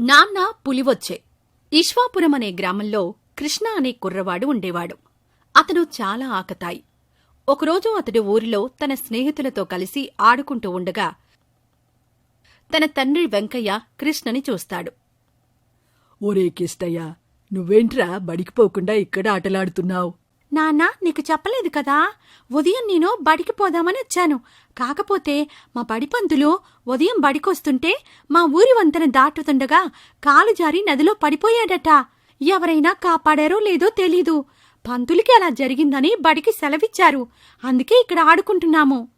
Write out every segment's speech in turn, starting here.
నాన్న పులివొచ్చే. ఈశ్వాపురం అనే గ్రామంలో కృష్ణ అనే కుర్రవాడు ఉండేవాడు. అతడు చాలా ఆకతాయి. ఒకరోజు అతడు ఊరిలో తన స్నేహితులతో కలిసి ఆడుకుంటూ ఉండగా తన తండ్రి వెంకయ్య కృష్ణని చూస్తాడు. ఒరే కిష్టయ్య నువ్వేంట్రా బడికి పోకుండా ఇక్కడ ఆటలాడుతున్నావు? నాన్న నీకు చెప్పలేదు కదా? ఉదయం నేను బడికి పోదామని వచ్చాను. కాకపోతే మా బడి పంతులు ఉదయం బడికొస్తుంటే మా ఊరి వంతెన దాటుతుండగా కాలు జారి నదిలో పడిపోయాడట. ఎవరైనా కాపాడారో లేదో తెలీదు. పంతులకి అలా జరిగిందని బడికి సెలవిచ్చారు. అందుకే ఇక్కడ ఆడుకుంటున్నాము.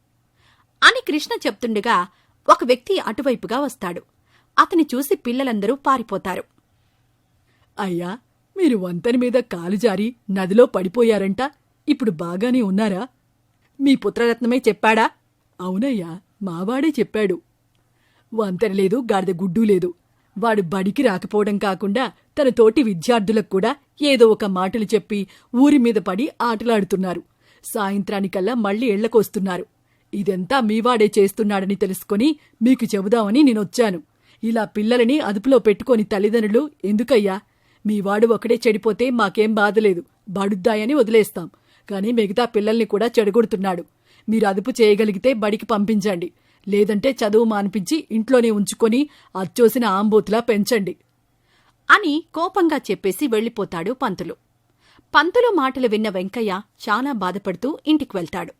అని కృష్ణ చెప్తుండగా ఒక వ్యక్తి అటువైపుగా వస్తాడు. అతని చూసి పిల్లలందరూ పారిపోతారు. అయ్యా మీరు వంతెన మీద కాలు జారి నదిలో పడిపోయారంట. ఇప్పుడు బాగానే ఉన్నారా? మీ పుత్రరత్నమే చెప్పాడా? అవునయ్యా మావాడే చెప్పాడు. వంతెన లేదు గాడిద గుడ్డు లేదు. వాడు బడికి రాకపోవడం కాకుండా తన తోటి విద్యార్థులకు కూడా ఏదో ఒక మాటలు చెప్పి ఊరి మీద పడి ఆటలాడుతున్నారు. సాయంత్రానికల్లా మళ్ళీ ఇళ్ళకొస్తున్నారు ఇదంతా మీవాడే చేస్తున్నాడని తెలుసుకొని మీకు చెబుదామని నేనొచ్చాను. ఇలా పిల్లలని అదుపులో పెట్టుకొని తల్లిదండ్రులు ఎందుకయ్యా? మీవాడు ఒకడే చెడిపోతే మాకేం బాధలేదు బడుద్దాయని వదిలేస్తాం. కానీ మిగతా పిల్లల్ని కూడా చెడగొడుతున్నాడు. మీరు అదుపు చేయగలిగితే బడికి పంపించండి. లేదంటే చదువు మానిపించి ఇంట్లోనే ఉంచుకొని అచ్చోసిన ఆంబోతులా పెంచండి. అని కోపంగా చెప్పేసి వెళ్ళిపోతాడు పంతులు. పంతులు మాటలు విన్న వెంకయ్య చాలా బాధపడుతూ ఇంటికి వెళ్తాడు.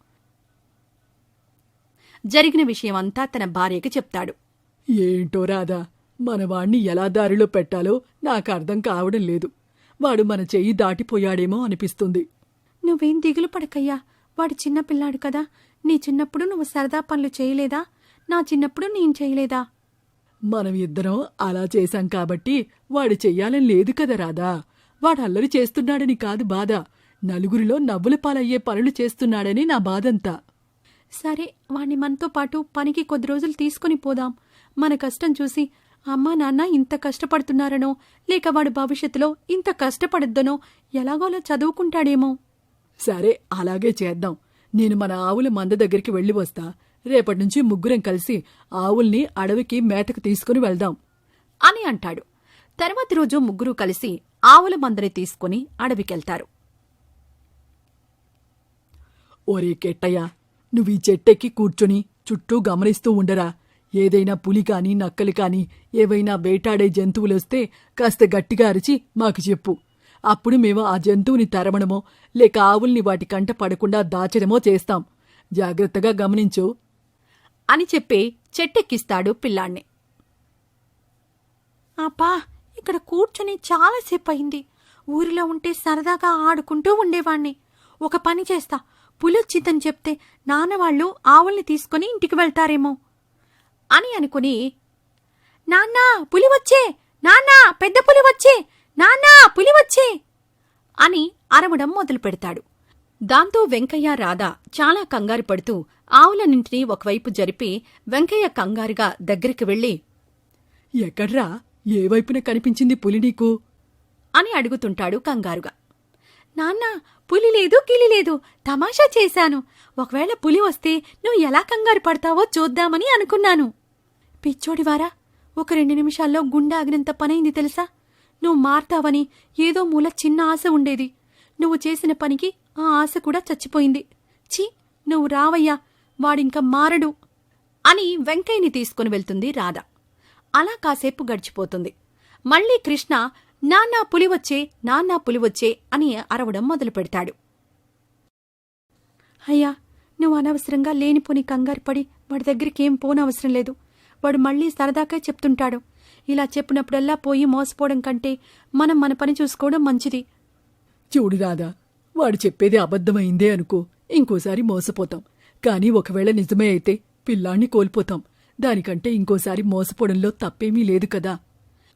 జరిగిన విషయమంతా తన భార్యకి చెప్తాడు. ఏంటో రాదా మనవాణ్ణి ఎలా దారిలో పెట్టాలో నాకు అర్థం కావడం లేదు. వాడు మన చెయ్యి దాటిపోయాడేమో అనిపిస్తుంది. నువ్వేం దిగులు పడకయ్యా. వాడు చిన్నపిల్లాడు కదా. నీ చిన్నప్పుడు నువ్వు సరదా పనులు చేయలేదా? నా చిన్నప్పుడు నేను చేయలేదా? మనం ఇద్దరం అలా చేశాం కాబట్టి వాడు చెయ్యాలని లేదు కదా రాదా వాడు అల్లరి చేస్తున్నాడని కాదు బాధ. నలుగురిలో నవ్వుల పాలయ్యే పనులు చేస్తున్నాడని నా బాధంతా. సరే వాణ్ణి మనతో పాటు పనికి కొద్ది రోజులు తీసుకుని పోదాం. మన కష్టం చూసి అమ్మా నాన్న ఇంత కష్టపడుతున్నారనో లేక వాడు భవిష్యత్తులో ఇంత కష్టపడద్దనో ఎలాగోలా చదువుకుంటాడేమో. సరే అలాగే చేద్దాం. నేను మన ఆవుల మంద దగ్గరికి వెళ్ళి వస్తా. రేపటి నుంచి ముగ్గురం కలిసి ఆవుల్ని అడవికి మేతకు తీసుకుని వెళ్దాం. అని అంటాడు. తర్వాతి రోజు ముగ్గురు కలిసి ఆవుల మందని తీసుకుని అడవికెళ్తారు. ఓరే కెట్టయ్య నువ్వు ఈ చెట్టెక్కి కూర్చొని చుట్టూ గమనిస్తూ ఉండరా? ఏదైనా పులి కాని నక్కలు కాని ఏవైనా వేటాడే జంతువులొస్తే కాస్త గట్టిగా అరిచి మాకు చెప్పు. అప్పుడు మేము ఆ జంతువుని తరమడమో లేక ఆవుల్ని వాటి కంట పడకుండా దాచడమో చేస్తాం. జాగ్రత్తగా గమనించు. అని చెప్పి చెట్టెక్కిస్తాడు పిల్లాణ్ణి అబ్బా ఇక్కడ కూర్చొని చాలాసేపు అయింది ఊరిలో ఉంటే సరదాగా ఆడుకుంటూ ఉండేవాణ్ణి. ఒక పని చేస్తా. పులొచ్చిందని చెప్తే నాన్నవాళ్ళు ఆవుల్ని తీసుకుని ఇంటికి వెళ్తారేమో. అని అనుకుని నాన్నా పులి వచ్చే! నాన్నా పెద్ద పులి వచ్చే! నాన్నా పులి వచ్చే! అని అరవడం మొదలు పెడతాడు దాంతో వెంకయ్య రాధ చాలా కంగారు పడుతూ ఆవులన్నింటినీ ఒకవైపు జరిపి వెంకయ్య కంగారుగా దగ్గరికి వెళ్ళి ఎక్కడ్రా? ఏ వైపున కనిపించింది పులి నీకు? అని అడుగుతుంటాడు కంగారుగా. నాన్న పులి లేదు గిలి లేదు తమాషా చేశాను. ఒకవేళ పులి వస్తే నువ్వు ఎలా కంగారు పడతావో చూద్దామని అనుకున్నాను. పిచ్చోడివారా? ఒక రెండు నిమిషాల్లో గుండె ఆగినంత పనైంది తెలుసా? నువ్వు మారతావని ఏదో మూల చిన్న ఆశ ఉండేది. నువ్వు చేసిన పనికి ఆ ఆశ కూడా చచ్చిపోయింది. ఛీ నువ్వు రావయ్యా వాడింక మారడు అని వెంకయ్యని తీసుకుని వెళ్తుంది రాధ. అలా కాసేపు గడిచిపోతుంది. మళ్ళీ కృష్ణ నాన్నా పులివచ్చే నాన్నా పులివచ్చే అని అరవడం మొదలు పెడతాడు అయ్యా నువ్వు అనవసరంగా లేనిపోని కంగారు పడి వాడి దగ్గరికి ఏం పోనవసరం లేదు. వాడు మళ్ళీ సరదాగా చెప్తుంటాడు. ఇలా చెప్పినప్పుడల్లా పోయి మోసపోవడం కంటే మనం మన పని చూసుకోవడం మంచిది. చూడు రాదా వాడు చెప్పేది అబద్ధమైందే అనుకో ఇంకోసారి మోసపోతాం. కానీ ఒకవేళ నిజమే అయితే పిల్లాన్ని కోల్పోతాం. దానికంటే ఇంకోసారి మోసపోవడంలో తప్పేమీ లేదు కదా.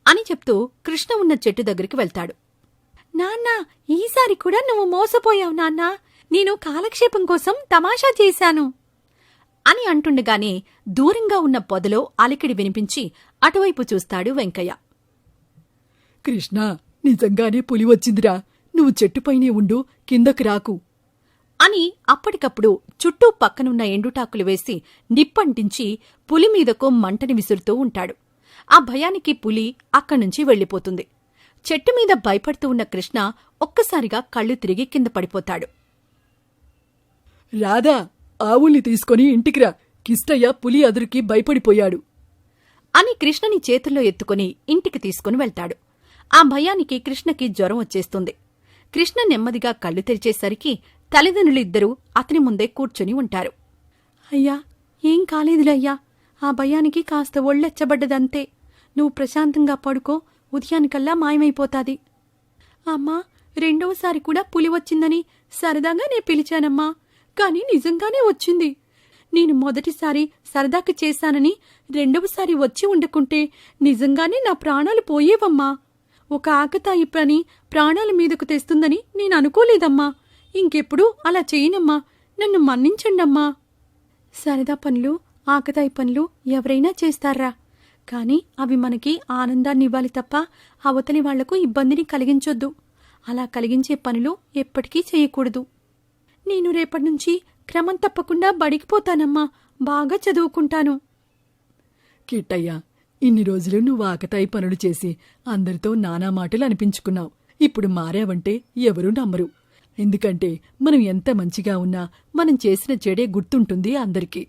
అని చెప్తూ కృష్ణ ఉన్న చెట్టు దగ్గరికి వెళ్తాడు. నాన్న ఈసారి కూడా నువ్వు మోసపోయావు నాన్న. నేను కాలక్షేపం కోసం తమాషా చేశాను. అని అంటుండగానే దూరంగా ఉన్న పొదలో అలికిడి వినిపించి అటువైపు చూస్తాడు వెంకయ్య. కృష్ణ నిజంగానే పులి వచ్చిందిరా. నువ్వు చెట్టుపైనే ఉండు కిందకి రాకు. అని అప్పటికప్పుడు చుట్టూ పక్కనున్న ఎండుటాకులు వేసి నిప్పంటించి పులి మీదకు మంటని విసురుతూ ఉంటాడు. ఆ భయానికి పులి అక్కడి నుంచి వెళ్ళిపోతుంది. చెట్టు మీద భయపడుతూ ఉన్న కృష్ణ ఒక్కసారిగా కళ్ళు తిరిగి కింద పడిపోతాడు. రాధా ఆవుల్ని తీసుకొని ఇంటికి రా కిష్టయ్య పులి అదురుకి భయపడిపోయాడు. అని కృష్ణని చేతుల్లో ఎత్తుకుని ఇంటికి తీసుకుని వెళ్తాడు. ఆ భయానికి కృష్ణకి జ్వరం వచ్చేస్తుంది. కృష్ణ నెమ్మదిగా కళ్ళు తెరిచేసరికి తల్లిదండ్రులిద్దరూ అతని ముందే కూర్చుని ఉంటారు. అయ్యా ఏం కాలేదులే అయ్యా. ఆ భయానికి కాస్త ఒళ్ళెచ్చబడ్డదంతే. నువ్వు ప్రశాంతంగా పడుకో ఉదయానికల్లా మాయమైపోతాది. అమ్మా రెండవసారి కూడా పులి వచ్చిందని సరదాగా నే పిలిచానమ్మా. కాని నిజంగానే వచ్చింది. నేను మొదటిసారి సరదాకి చేశానని రెండవసారి వచ్చి ఉండకుంటే నిజంగానే నా ప్రాణాలు పోయేవమ్మా. ఒక ఆకతాయి పని ప్రాణాల మీదకు తెస్తుందని నేను అనుకోలేదమ్మా. ఇంకెప్పుడు అలా చేయనమ్మా. నన్ను మన్నించండమ్మా. సరదా పనులు ఆకతాయి పనులు ఎవరైనా చేస్తారా? కాని అవి మనకి ఆనందాన్ని ఇవ్వాలి తప్ప అవతలి వాళ్ళకు ఇబ్బందిని కలిగించొద్దు. అలా కలిగించే పనులు ఎప్పటికీ చేయకూడదు. నేను రేపటి నుంచి క్రమం తప్పకుండా బడికి పోతానమ్మా బాగా చదువుకుంటాను. కిట్టయ్య ఇన్ని రోజులు నువ్వు ఆకతాయి పనులు చేసి అందరితో నానా మాటలు అనిపించుకున్నావు. ఇప్పుడు మారావంటే ఎవరూ నమ్మరు. ఎందుకంటే మనం ఎంత మంచిగా ఉన్నా మనం చేసిన చెడే గుర్తుంటుంది అందరికీ.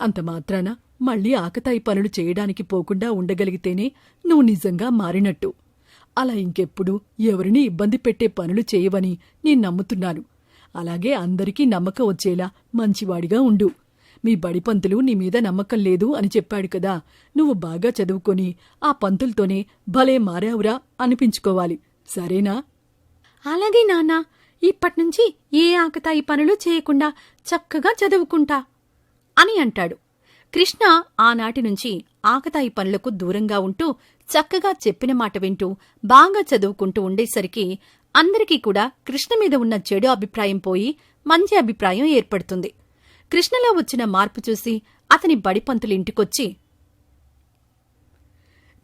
అంత మాత్రాన మళ్ళీ ఆకతాయి పనులు చేయడానికి పోకుండా ఉండగలిగితేనే నువ్వు నిజంగా మారినట్టు. అలా ఇంకెప్పుడు ఎవరిని ఇబ్బంది పెట్టే పనులు చేయవని నేను నమ్ముతున్నాను. అలాగే అందరికీ నమ్మకం వచ్చేలా మంచివాడిగా ఉండు. మీ బడి పంతులు నీ మీద నమ్మకం లేదు అని చెప్పాడు కదా. నువ్వు బాగా చదువుకొని ఆ పంతులతోనే భలే మారావురా అనిపించుకోవాలి. సరేనా? అలాగే నాన్నా. ఇప్పట్నుంచి ఏ ఆకతాయి పనులు చేయకుండా చక్కగా చదువుకుంటా అని అంటాడు. కృష్ణ ఆనాటి నుంచి ఆకతాయి పనులకు దూరంగా ఉంటూ చక్కగా చెప్పిన మాట వింటూ బాగా చదువుకుంటూ ఉండేసరికి అందరికీ కూడా కృష్ణ మీద ఉన్న చెడు అభిప్రాయం పోయి మంచి అభిప్రాయం ఏర్పడుతుంది. కృష్ణలో వచ్చిన మార్పు చూసి అతని బడిపంతులు ఇంటికొచ్చి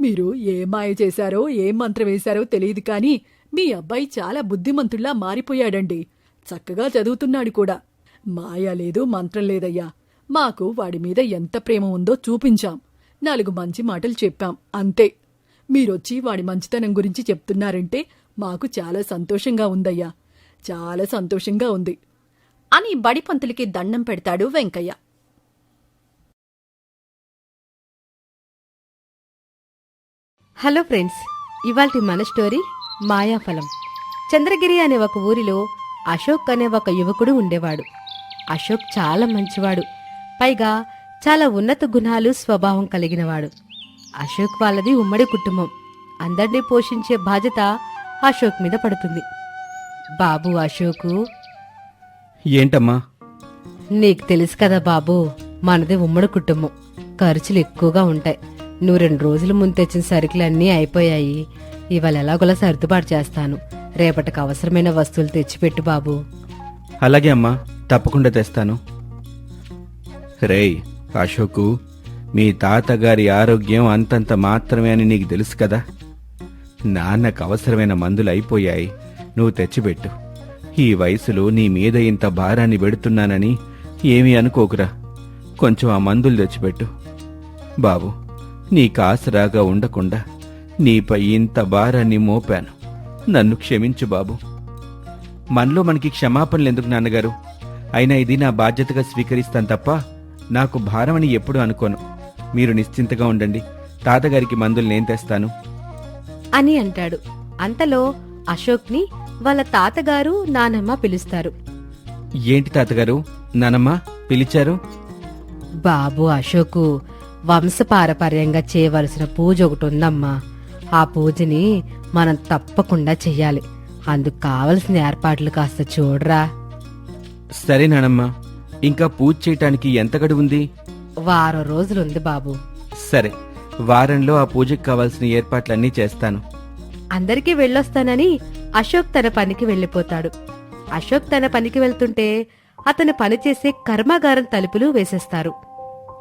మీరు ఏ మాయ చేశారో ఏ మంత్రం వేశారో తెలియదు కానీ మీ అబ్బాయి చాలా బుద్ధిమంతుల్లా మారిపోయాడండి. చక్కగా చదువుతున్నాడు కూడా. మాయ లేదు మంత్రం లేదయ్యా. మాకు వాడి మీద ఎంత ప్రేమ ఉందో చూపించాం. నాలుగు మంచి మాటలు చెప్పాం అంతే. మీరొచ్చి వాడి మంచితనం గురించి చెప్తున్నారంటే మాకు చాలా సంతోషంగా ఉందయ్యా. చాలా సంతోషంగా ఉంది. అని బడిపంతులకి దండం పెడతాడు వెంకయ్య. హలో ఫ్రెండ్స్ ఇవాల్టి మన స్టోరీ మాయాఫలం. చంద్రగిరి అనే ఒక ఊరిలో అశోక్ అనే ఒక యువకుడు ఉండేవాడు. అశోక్ చాలా మంచివాడు. పైగా చాలా ఉన్నత గుణాలు స్వభావం కలిగినవాడు. అశోక్ వాళ్ళది ఉమ్మడి కుటుంబం. అందరినీ పోషించే బాధ్యత అశోక్ మీద పడుతుంది. బాబు అశోకు. ఏంటమ్మా? నీకు తెలుసు కదా బాబు మనది ఉమ్మడి కుటుంబం. ఖర్చులు ఎక్కువగా ఉంటాయి. నువ్వు రెండు రోజుల ముందు తెచ్చిన సరుకులన్నీ అయిపోయాయి. ఇవాళ ఎలాగోలా సర్దుబాటు చేస్తాను. రేపటికి అవసరమైన వస్తువులు తెచ్చిపెట్టు బాబు. అలాగే అమ్మా తప్పకుండా తెస్తాను. రేయ్ అశోకు మీ తాతగారి ఆరోగ్యం అంతంత మాత్రమే అని నీకు తెలుసు కదా? నాన్నకు అవసరమైన మందులు అయిపోయాయి. నువ్వు తెచ్చిపెట్టు. ఈ వయసులో నీ మీద ఇంత భారాన్ని పెడుతున్నానని ఏమీ అనుకోకురా. కొంచెం ఆ మందులు తెచ్చిపెట్టు. బాబు నీకు ఆసరాగా ఉండకుండా నీపై ఇంత భారాన్ని మోపాను. నన్ను క్షమించు బాబు. మనలో మనకి క్షమాపణలు ఎందుకు నాన్నగారు? అయినా ఇది నా బాధ్యతగా స్వీకరిస్తాను తప్ప నాకు భారమని ఎప్పుడూ అనుకోను. మీరు నిశ్చింతగా ఉండండి. తాతగారికి మందులు నేను తెస్తాను. అని అంటాడు. అంతలో అశోక్ని వాళ్ళ తాతగారు నానమ్మ పిలుస్తారు. ఏంటి తాతగారు? నానమ్మ పిలిచారు? బాబు అశోకు వంశపారపర్యంగా చేయవలసిన పూజ ఒకటి ఉందమ్మా. ఆ పూజని మనం తప్పకుండా చెయ్యాలి. అందుకు కావలసిన ఏర్పాట్లు కాస్త చూడరా. సరే నానమ్మ. ఇంకా పూజ చేయటానికి ఎంత గడువు ఉంది? వారం రోజులుంది బాబు. సరే. వారంలో ఆ పూజకు కావాల్సిన ఏర్పాట్లన్నీ చేస్తాను. అందరికీ వెళ్ళొస్తానని అశోక్ తన పనికి వెళ్ళిపోతాడు. అశోక్ తన పనికి వెళ్తుంటే అతను పనిచేసే కర్మాగారం తలుపులు వేసేస్తారు.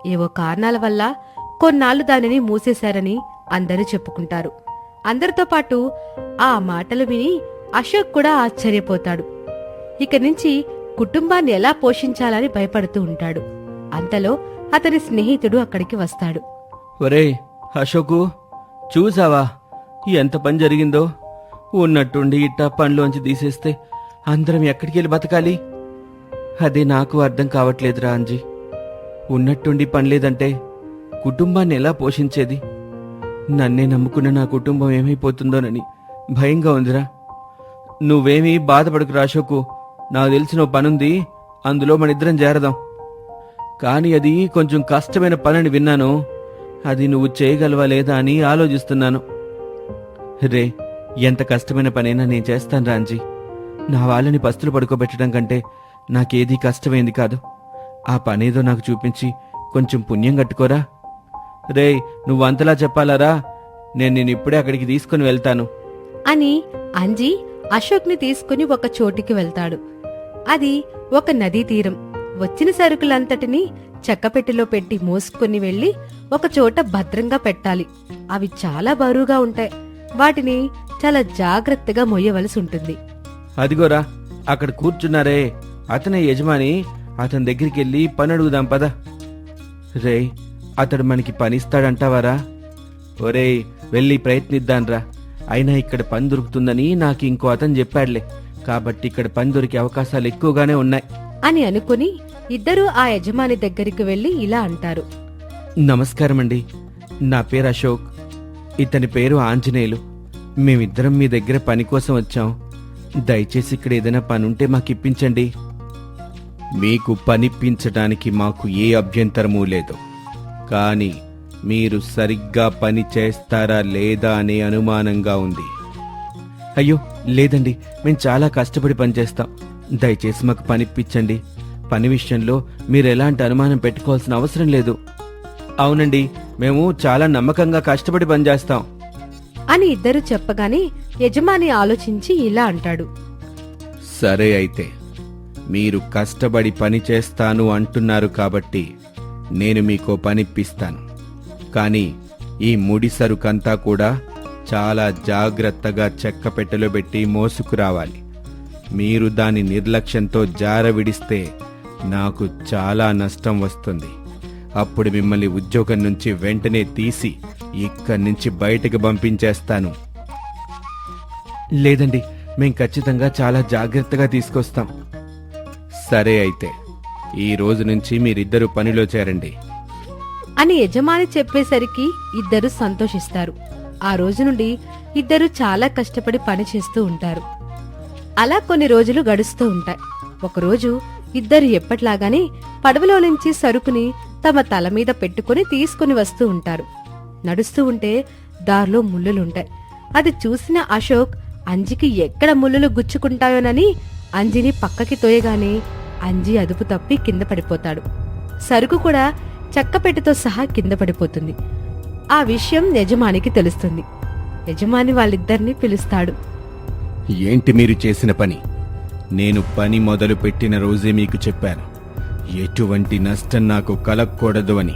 ఏవో కారణాల వల్ల కొన్నాళ్ళు దానిని మూసేశారని అందరూ చెప్పుకుంటారు. అందరితో పాటు ఆ మాటలు విని అశోక్ కూడా ఆశ్చర్యపోతాడు. ఇక నుంచి కుటుంబాన్ని ఎలా పోషించాలని భయపడుతూ ఉంటాడు. అంతలో అతని స్నేహితుడు అక్కడికి వస్తాడు. ఒరేయ్ అశోకు చూసావా? ఎంత పని జరిగిందో? ఉన్నట్టుండి ఇట్టా పనిలోంచి తీసేస్తే అందరం ఎక్కడికి వెళ్ళి బతకాలి? అదే నాకు అర్థం కావట్లేదురా అంజీ. ఉన్నట్టుండి పని లేదంటే కుటుంబాన్ని ఎలా పోషించేది? నన్నే నమ్ముకున్న నా కుటుంబం ఏమైపోతుందోనని భయంగా ఉందిరా. నువ్వేమీ బాధపడకు అశోకు. నాకు తెలిసిన పనుంది అందులో మన ఇద్దరం చేరదాం. కానీ అది కొంచెం కష్టమైన పనని విన్నాను. అది నువ్వు చేయగలవా లేదా అని ఆలోచిస్తున్నాను. రే ఎంత కష్టమైన పనైనా నేను చేస్తాను రాంజీ. నా వాళ్ళని పస్తులు పడుకోబెట్టడం కంటే నాకేదీ కష్టమైంది కాదు. ఆ పనేదో నాకు చూపించి కొంచెం పుణ్యం కట్టుకోరా. రే నువ్వంతలా చెప్పాలరా నేను నేను ఇప్పుడే అక్కడికి తీసుకుని వెళ్తాను. అని అంజీ అశోక్ని తీసుకుని ఒక చోటికి వెళ్తాడు. అది ఒక నదీ తీరం. వచ్చిన సరుకులంతటినీ చెక్కపెట్టెలో పెట్టి మోసుకొని వెళ్ళి ఒకచోట భద్రంగా పెట్టాలి. అవి చాలా బరువుగా ఉంటాయి. వాటిని చాలా జాగ్రత్తగా మొయ్యవలసి ఉంటుంది. అదిగోరా అక్కడ కూర్చున్నారే అతనే యజమాని. అతని దగ్గరికి వెళ్ళి పని అడుగుదాం పద. రే అతడు మనకి పనిస్తాడంటావారా ఒరేయ్ వెళ్ళి ప్రయత్నిద్దాన్రా. అయినా ఇక్కడ పని దొరుకుతుందని నాకు ఇంకో అతను చెప్పాడులే. కాబట్టి ఇక్కడ పని దొరికే అవకాశాలు ఎక్కువగానే ఉన్నాయి. అని అనుకుని ఇద్దరూ ఆ యజమాని దగ్గరికి వెళ్ళి ఇలా అంటారు. నమస్కారం అండి నా పేరు అశోక్. ఇతని పేరు ఆంజనేయులు. మేమిద్దరం మీ దగ్గర పని కోసం వచ్చాం. దయచేసి ఇక్కడ ఏదైనా పని ఉంటే మాకు ఇప్పించండి. మీకు పనిప్పించడానికి మాకు ఏ అభ్యంతరమూ లేదు. కానీ మీరు సరిగ్గా పని చేస్తారా లేదా అనే అనుమానంగా ఉంది. అయ్యో లేదండి. మేము చాలా కష్టపడి పనిచేస్తాం. దయచేసి మాకు పనిప్పించండి పని విషయంలో మీరు ఎలాంటి అనుమానం పెట్టుకోవాల్సిన అవసరం లేదు. అవునండి మేము చాలా నమ్మకంగా కష్టపడి పనిచేస్తాం. అని ఇద్దరు చెప్పగానే యజమాని ఆలోచించి ఇలా అంటాడు. సరే అయితే మీరు కష్టపడి పని చేస్తాను అంటున్నారు కాబట్టి నేను మీకు పనిప్పిస్తాను. కానీ ఈ ముడి సరుకంతా కూడా చాలా జాగ్రత్తగా చెక్క పెట్టెలో పెట్టి మోసుకురావాలి. మీరు దాని నిర్లక్ష్యంతో జార విడిస్తే నాకు చాలా నష్టం వస్తుంది. అప్పుడు మిమ్మల్ని ఉద్యోగం నుంచి వెంటనే తీసి ఇక్కడి నుంచి బయటకు పంపించేస్తాను. లేదండి మేం ఖచ్చితంగా చాలా జాగ్రత్తగా తీసుకొస్తాం. సరే అయితే ఈ రోజు నుంచి మీరిద్దరూ పనిలో చేరండి. అని యజమాని చెప్పేసరికి ఇద్దరు సంతోషిస్తారు. ఆ రోజు నుండి ఇద్దరు చాలా కష్టపడి పని చేస్తూ ఉంటారు. అలా కొన్ని రోజులు గడుస్తూ ఉంటాయి. ఒకరోజు ఇద్దరు ఎప్పట్లాగానే పడవలో నుంచి సరుకుని తమ తల మీద పెట్టుకుని తీసుకుని వస్తూ ఉంటారు. నడుస్తూ ఉంటే దారిలో ముళ్ళులుంటాయి. అది చూసిన అశోక్ అంజికి ఎక్కడ ముళ్ళులు గుచ్చుకుంటాయోనని అంజిని పక్కకి తోయగానే అంజి అదుపు తప్పి కింద పడిపోతాడు. సరుకు కూడా చెక్కపెట్టెతో సహా కింద పడిపోతుంది. ఆ విషయం యజమానికి తెలుస్తుంది. యజమాని వాళ్ళిద్దరినీ పిలుస్తాడు. ఏంటి మీరు చేసిన పని? నేను పని మొదలు పెట్టిన రోజే మీకు చెప్పాను. ఎటువంటి నష్టం నాకు కలగకూడదు అని.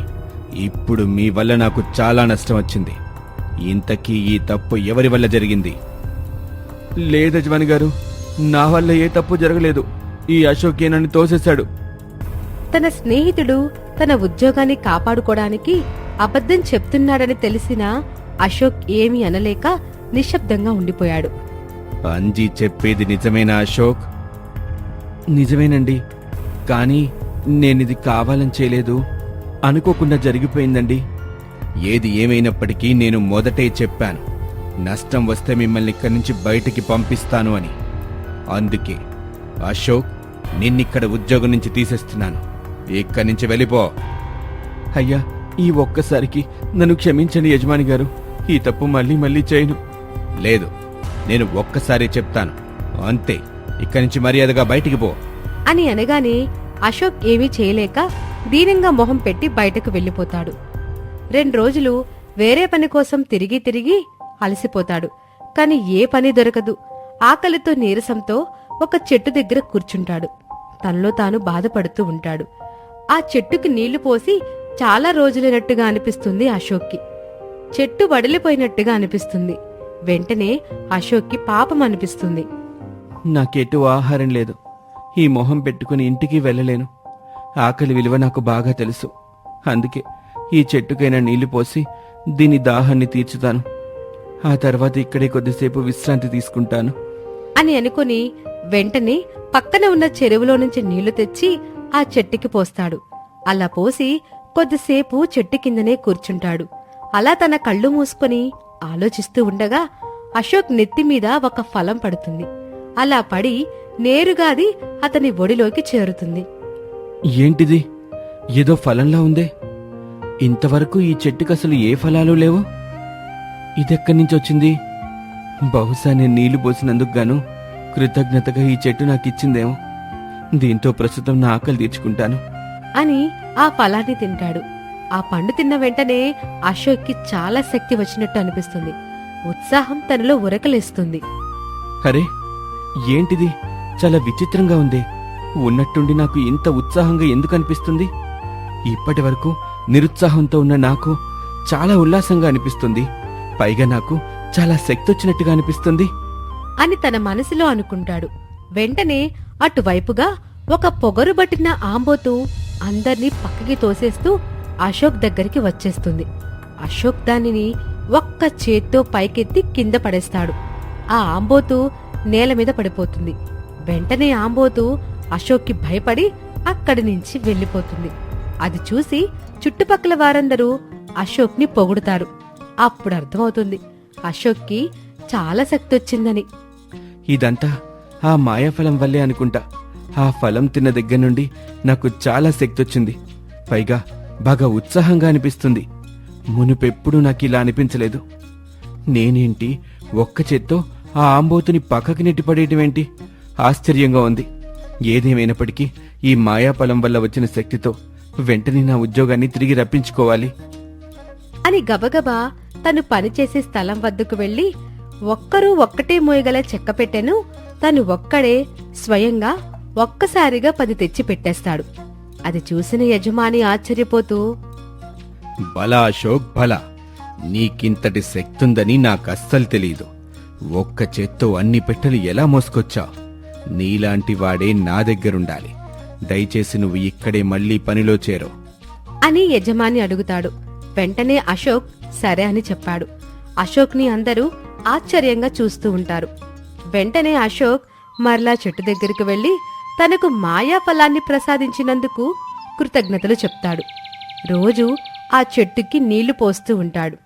ఇప్పుడు మీ వల్ల నాకు చాలా నష్టం వచ్చింది. ఇంతకీ ఈ తప్పు ఎవరి వల్ల జరిగింది? లేదు యజమాని గారు నా వల్ల ఏ తప్పు జరగలేదు. ఈ అశోకే నన్ను తోసేశాడు? తన స్నేహితుడు తన ఉద్యోగాన్ని కాపాడుకోవడానికి అబద్ధం చెప్తున్నాడని తెలిసినా అశోక్ ఏమీ అనలేక నిశ్శబ్దంగా ఉండిపోయాడు. అంజీ చెప్పేది నిజమేనా అశోక్? నిజమేనండి. కానీ నేనిది కావాలని చేయలేదు. అనుకోకుండా జరిగిపోయిందండి. ఏది ఏమైనప్పటికీ నేను మొదటే చెప్పాను. నష్టం వస్తే మిమ్మల్ని ఇక్కడి నుంచి బయటికి పంపిస్తాను అని. అందుకే అశోక్ నిన్నిక్కడ ఉద్యోగం నుంచి తీసేస్తున్నాను. ఇక్కడి నుంచి వెళ్ళిపో. అయ్యా ఈ ఒక్కసారికి నన్ను క్షమించండి యజమాని గారు. ఈ తప్పు మళ్ళీ మళ్ళీ చేయను. లేదు. నేను ఒక్కసారి చెప్తాను. అంతే. ఇక్కడి నుంచి మర్యాదగా బయటికి పో. అని అనగానే అశోక్ ఏమీ చేయలేక దీనంగా మొహం పెట్టి బయటకు వెళ్ళిపోతాడు. రెండు రోజులు వేరే పని కోసం తిరిగి తిరిగి అలసిపోతాడు. కాని ఏ పని దొరకదు. ఆకలితో నీరసంతో ఒక చెట్టు దగ్గర కూర్చుంటాడు. తనలో తాను బాధపడుతూ ఉంటాడు. ఆ చెట్టుకి నీళ్ళు పోసి చాలా రోజులైనట్టుగా అనిపిస్తుంది అశోక్కి. చెట్టు వడిలిపోయినట్టుగా అనిపిస్తుంది. వెంటనే అశోక్కి పాపం అనిపిస్తుంది. నాకెటు ఆహారం లేదు. ఈ మొహం పెట్టుకుని ఇంటికి వెళ్ళలేను. ఆకలి విలువ నాకు బాగా తెలుసు. అందుకే ఈ చెట్టుకైనా నీళ్ళు పోసి దీని దాహాన్ని తీర్చుతాను. ఆ తర్వాత ఇక్కడే కొద్దిసేపు విశ్రాంతి తీసుకుంటాను. అని అనుకుని వెంటనే పక్కన ఉన్న చెరువులో నుంచి నీళ్ళు తెచ్చి ఆ చెట్టుకి పోస్తాడు. అలా పోసి కొద్దిసేపు చెట్టు కిందనే కూర్చుంటాడు. అలా తన కళ్ళు మూసుకొని ఆలోచిస్తూ ఉండగా అశోక్ నెత్తి మీద ఒక ఫలం పడుతుంది. అలా పడి నేరుగా అది అతని ఒడిలోకి చేరుతుంది. ఏంటిది? ఏదో ఫలంలా ఉందే? ఇంతవరకు ఈ చెట్టుకు అసలు ఏ ఫలాలు లేవు? ఇదెక్కడి నుంచి వచ్చింది? బహుశా నేను నీళ్ళు పోసినందుకు గాను కృతజ్ఞతగా ఈ చెట్టు నాకు ఇచ్చిందేమో. దీంతో ప్రస్తుతం నా ఆకలి తీర్చుకుంటాను. అని ఆ ఫలాన్ని తింటాడు. ఆ పండు తిన్న వెంటనే అశోక్కి చాలా శక్తి వచ్చినట్టు అనిపిస్తుంది. ఉత్సాహం తనలో ఉరకలేస్తుంది. అరే ఏంటిది? చాలా విచిత్రంగా ఉంది. ఉన్నట్టుండి నాకు ఇంత ఉత్సాహంగా ఎందుకు అనిపిస్తుంది? ఇప్పటి వరకు నిరుత్సాహంతో ఉన్న నాకు చాలా ఉల్లాసంగా అనిపిస్తుంది. పైగా నాకు చాలా శక్తి వచ్చినట్టుగా అనిపిస్తుంది. అని తన మనసులో అనుకుంటాడు. వెంటనే అటువైపుగా ఒక పొగరుబట్టిన ఆంబోతు అందర్నీ పక్కకి తోసేస్తూ అశోక్ దగ్గరికి వచ్చేస్తుంది. అశోక్ దానిని ఒక్క చేత్తో పైకెత్తి కింద పడేస్తాడు. ఆ ఆంబోతు నేల మీద పడిపోతుంది. వెంటనే ఆంబోతు అశోక్కి భయపడి అక్కడి నుంచి వెళ్ళిపోతుంది. అది చూసి చుట్టుపక్కల వారందరూ అశోక్ని పొగుడుతారు. అప్పుడు అర్థమవుతుంది అశోక్కి చాలా శక్తి వచ్చిందని ఇదంతా ఆ మాయాఫలం వల్లే అనుకుంటా. ఆ ఫలం తిన్న దగ్గర నుండి నాకు చాలా శక్తి వచ్చింది పైగా బాగా ఉత్సాహంగా అనిపిస్తుంది. మునుపెప్పుడూ నాకు ఇలా అనిపించలేదు. నేనేంటి ఒక్క చేత్తో ఆ ఆంబోతుని పక్కకి నెట్టిపడేయటమేంటి ఆశ్చర్యంగా ఉంది. ఏదేమైనప్పటికీ ఈ మాయాఫలం వల్ల వచ్చిన శక్తితో వెంటనే నా ఉద్యోగాన్ని తిరిగి రప్పించుకోవాలి. అని గబగబా తను పనిచేసే స్థలం వద్దకు వెళ్ళి ఒక్కరూ ఒక్కటే మోయగల చెక్క పెట్టెను తను ఒక్కడే స్వయంగా ఒక్కసారిగా పది తెచ్చి పెట్టేస్తాడు. అది చూసిన యజమాని ఆశ్చర్యపోతూ బల అశోక్ బల. నీకింతటి శక్తుందని నాకస్సలు తెలీదు. ఒక్క చేత్తో అన్ని పెట్టెలు ఎలా మోసుకొచ్చావు? నీలాంటి వాడే నా దగ్గరుండాలి. దయచేసి నువ్వు ఇక్కడే మళ్ళీ పనిలో చేరు. అని యజమాని అడుగుతాడు. వెంటనే అశోక్ సరే అని చెప్పాడు. అశోక్ని అందరూ ఆశ్చర్యంగా చూస్తూ ఉంటారు. వెంటనే అశోక్ మరలా చెట్టు దగ్గరికి వెళ్ళి తనకు మాయా ఫలాన్ని ప్రసాదించినందుకు కృతజ్ఞతలు చెప్తాడు. రోజు ఆ చెట్టుకి నీళ్ళు పోస్తూ ఉంటాడు.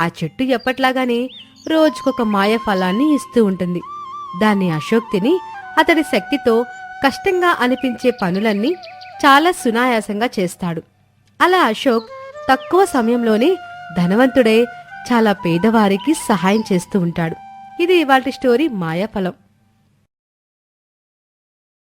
ఆ చెట్టు ఎప్పట్లాగానే రోజుకొక మాయ ఫలాన్ని ఇస్తూ ఉంటుంది. దాన్ని అశోక్ తిని అతడి శక్తితో కష్టంగా అనిపించే పనులన్నీ చాలా సునాయాసంగా చేస్తాడు. అలా అశోక్ తక్కువ సమయంలోనే ధనవంతుడై చాలా పేదవారికి సహాయం చేస్తూ ఉంటాడు. ఇది ఇవాటి స్టోరీ మాయాఫలం.